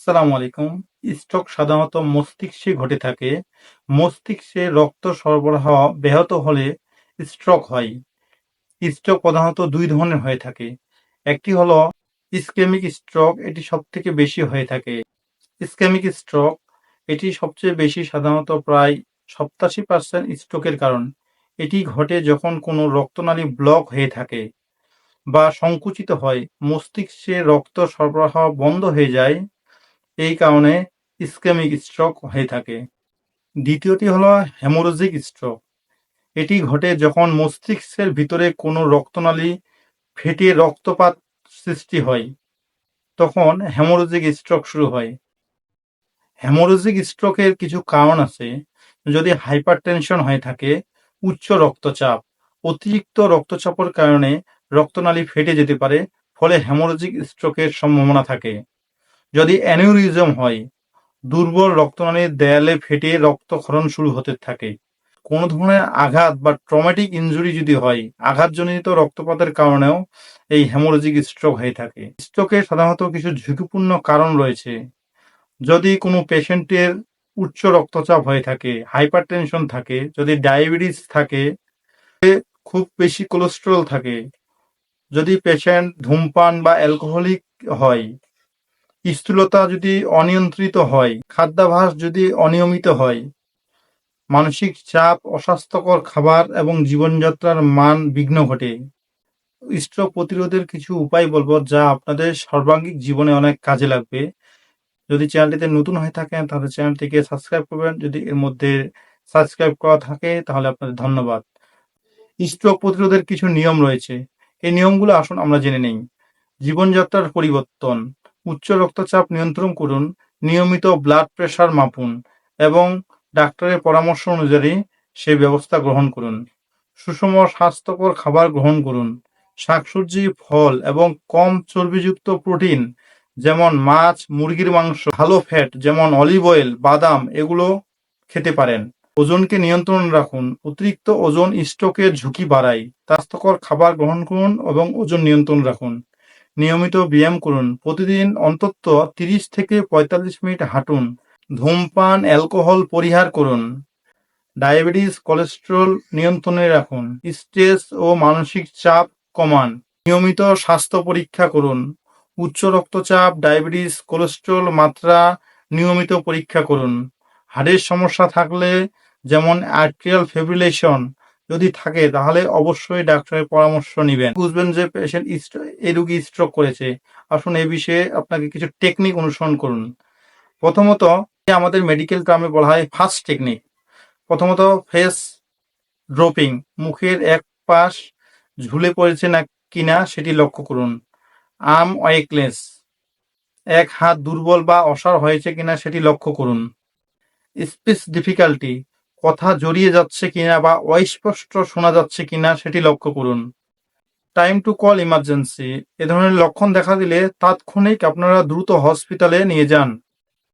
আসসালামু আলাইকুম। স্ট্রোক সাধারণত মস্তিষ্কে ঘটে থাকে। মস্তিষ্কে রক্ত সরবরাহ ব্যাহত হলে স্ট্রোক হয়। স্ট্রোক প্রধানত দুই ধরনের হয়ে থাকে। একটি হলো ইসকেমিক স্ট্রোক, এটি সব থেকে বেশি হয়ে থাকে। ইসকেমিক স্ট্রোক, এটি সবচেয়ে বেশি সাধারণত প্রায় সপ্তাশি পার্সেন্ট স্ট্রোকের কারণ। এটি ঘটে যখন কোনো রক্তনালী ব্লক হয়ে থাকে বা সংকুচিত হয়। মস্তিষ্কে রক্ত সরবরাহ বন্ধ হয়ে যায়। এই কারণে ইসকেমিক স্ট্রোক হয়ে থাকে। দ্বিতীয়টি হলো হেমোরোজিক স্ট্রোক। এটি ঘটে যখন মস্তিষ্কের ভিতরে কোনো রক্তনালী ফেটে রক্তপাত সৃষ্টি হয়, তখন হেমোরোজিক স্ট্রোক শুরু হয়। হেমোরোজিক স্ট্রোকের কিছু কারণ আছে। যদি হাইপার টেনশন হয়ে থাকে, উচ্চ রক্তচাপ, অতিরিক্ত রক্তচাপের কারণে রক্তনালী ফেটে যেতে পারে, ফলে হেমোরোজিক স্ট্রোকের সম্ভাবনা থাকে। যদি অ্যানিউরিজম হয়, দুর্বল রক্তনালীর দেয়ালে ফেটে রক্তক্ষরণ শুরু হতে থাকে। কোনো ধরনের আঘাত বা ট্রমেটিক ইনজুরি যদি হয়, আঘাতজনিত রক্তপাতের কারণেও এই হেমোরোজিক স্ট্রোক হয়ে থাকে। স্ট্রোকের সাধারণত কিছু ঝুঁকিপূর্ণ কারণ রয়েছে। যদি কোনো পেশেন্টের উচ্চ রক্তচাপ হয়ে থাকে হাইপারটেনশন থাকে, যদি ডায়াবেটিস থাকে, খুব বেশি কোলেস্ট্রল থাকে, যদি পেশেন্ট ধূমপান বা অ্যালকোহলিক হয় স্থূলতা যদি অনিয়ন্ত্রিত হয়, খাদ্যাভাস যদি অনিয়মিত হয়, মানসিক চাপ, অস্বাস্থ্যকর খাবার এবং জীবনযাত্রার মান বিঘ্ন ঘটে। স্ট্রোক প্রতিরোধের কিছু উপায় বলব যা আপনাদের সর্বাঙ্গিক জীবনে অনেক কাজে লাগবে। যদি চ্যানেলটিতে নতুন হয়ে থাকেন, তাহলে চ্যানেলটিকে সাবস্ক্রাইব করবেন। যদি এর মধ্যে সাবস্ক্রাইব করা থাকে, তাহলে আপনাদের ধন্যবাদ। স্ট্রোক প্রতিরোধের কিছু নিয়ম রয়েছে। এই নিয়মগুলো আসুন আমরা জেনে নেই। জীবনযাত্রার পরিবর্তন। উচ্চ রক্তচাপ নিয়ন্ত্রণ করুন, নিয়মিত ব্লাড প্রেশার মাপুন এবং ডাক্তারের পরামর্শ অনুযায়ী সেই ব্যবস্থা গ্রহণ করুন। সুষম স্বাস্থ্যকর খাবার গ্রহণ করুন। শাকসবজি, ফল এবং কম চর্বিযুক্ত প্রোটিন যেমন মাছ, মুরগির মাংস, ভালো ফ্যাট যেমন অলিভ অয়েল বাদাম এগুলো খেতে পারেন। ওজনকে নিয়ন্ত্রণ রাখুন। অতিরিক্ত ওজন স্ট্রোকের ঝুঁকি বাড়ায়। স্বাস্থ্যকর খাবার গ্রহণ করুন এবং ওজন নিয়ন্ত্রণ রাখুন। নিয়মিত ব্যায়াম করুন। প্রতিদিন অন্তত তিরিশ থেকে পঁয়তাল্লিশ মিনিট হাঁটুন। ধূমপান, অ্যালকোহল পরিহার করুন। ডায়াবেটিস, কোলেস্টেরল নিয়ন্ত্রণে রাখুন। স্ট্রেস ও মানসিক চাপ কমান। নিয়মিত স্বাস্থ্য পরীক্ষা করুন। উচ্চ রক্তচাপ, ডায়াবেটিস, কোলেস্টেরল মাত্রা নিয়মিত পরীক্ষা করুন। হাড়ের সমস্যা থাকলে যেমন আর্ট্রিয়াল ফেব্রিলেশন যদি থাকে, তাহলে অবশ্যই ডাক্তারের পরামর্শ নেবেন। বুঝবেন যে পেশেন্ট এই রুগী স্ট্রোক করেছে। আসুন এ বিষয়ে আপনাকে কিছু টেকনিক অনুসরণ করুন। প্রথমত আমাদের মেডিকেল টার্মে বলা হয় ফার্স্ট টেকনিক প্রথমত ফেস ড্রপিং মুখের এক পাশ ঝুলে পড়েছে না কিনা সেটি লক্ষ্য করুন। আর্ম ওয়েকলেস এক হাত দুর্বল বা অসার হয়েছে কিনা সেটি লক্ষ্য করুন। স্পিচ ডিফিকাল্টি কথা জড়িয়ে যাচ্ছে কিনা বা অস্পষ্ট শোনা যাচ্ছে কিনা সেটি লক্ষ্য করুন। টাইম টু কল ইমার্জেন্সি এ ধরনের লক্ষণ দেখা দিলে তাৎক্ষণিক আপনারা দ্রুত হসপিটালে নিয়ে যান।